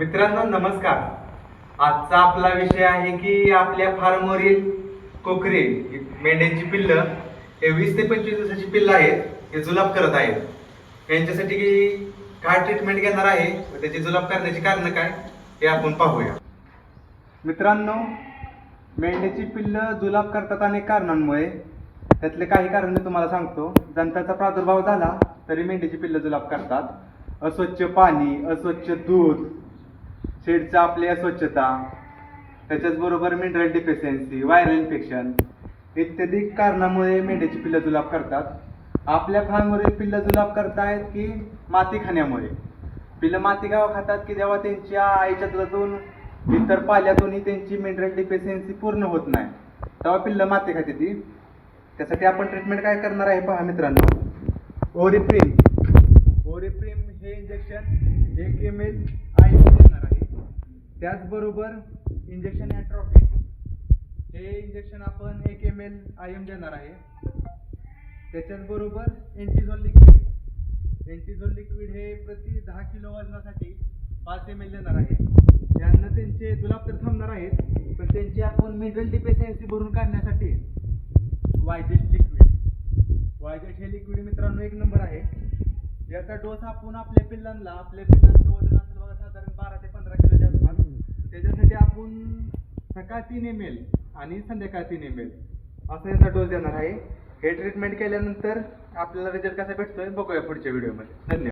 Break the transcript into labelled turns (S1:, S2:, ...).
S1: मित्रांनो नमस्कार. आजचा आपला विषय आहे की आपल्या फार्मवरील कोकरे मेंढ्यांची पिल्लं हे वीस ते पंचवीस दिवसाची पिल्लं आहेत हे जुलाब करत आहेत. यांच्यासाठी की काय ट्रीटमेंट घेणार आहे व त्याची जुलाब करण्याची कारण काय हे आपण पाहूया. मित्रांनो मेंढ्याची पिल्लं जुलाब करतात अनेक कारणांमुळे त्यातले काही कारण मी तुम्हाला सांगतो. जंताचा प्रादुर्भाव झाला तरी मेंढ्याची पिल्लं जुलाब करतात. अस्वच्छ पाणी अस्वच्छ दूध शेडचं आपली अस्वच्छता त्याच्याचबरोबर मिनरल डिफिशियन्सी व्हायरल इन्फेक्शन इत्यादी कारणामुळे मेंढ्याची पिल्लं जुलाब करतात. आपल्या फार्मवरील पिल्लं जुलाब करतायत की माती खाण्यामुळे? पिल्लं माती गाव खातात की जेव्हा त्यांच्या आईच्या दुधातून इतर पाल्यातूनही त्यांची मिनरल डिफिशियन्सी पूर्ण होत नाही तेव्हा पिल्लं माती खाते ती. त्यासाठी आपण ट्रीटमेंट काय करणार आहे पहा मित्रांनो. ओरिप्रिम. ओरिप्रिम हे इंजेक्शन एक एम एल आय आहे त्याचबरोबर इंजेक्शन ॲट्रॉफिन हे इंजेक्शन आपण एक एम एल आय एम देणार आहे. त्याच्याचबरोबर एंटीझोल लिक्विड एंटीझोल लिक्विड हे प्रति दहा किलो वजनासाठी पाच एम एल देणार आहे. त्यांना त्यांचे जुलाब तर थांबणार आहेत पण त्यांची आपण मिनरल डिफिशियन्सी भरून काढण्यासाठी वायजेट लिक्विड वायजेट हे लिक्विड मित्रांनो एक नंबर आहे. याचा डोस आपण आपल्या पिल्लांना आपल्या पिल्लांचं वजन असेल बघा साधारण सकाळ तीन एम एल आणि संध्याकाळ तीन एम एल असा याचा डोस देणार आहे. हे ट्रीटमेंट केल्यानंतर आपल्याला रिझल्ट कसा भेटतोय बघूया पुढच्या व्हिडिओमध्ये धन्यवाद.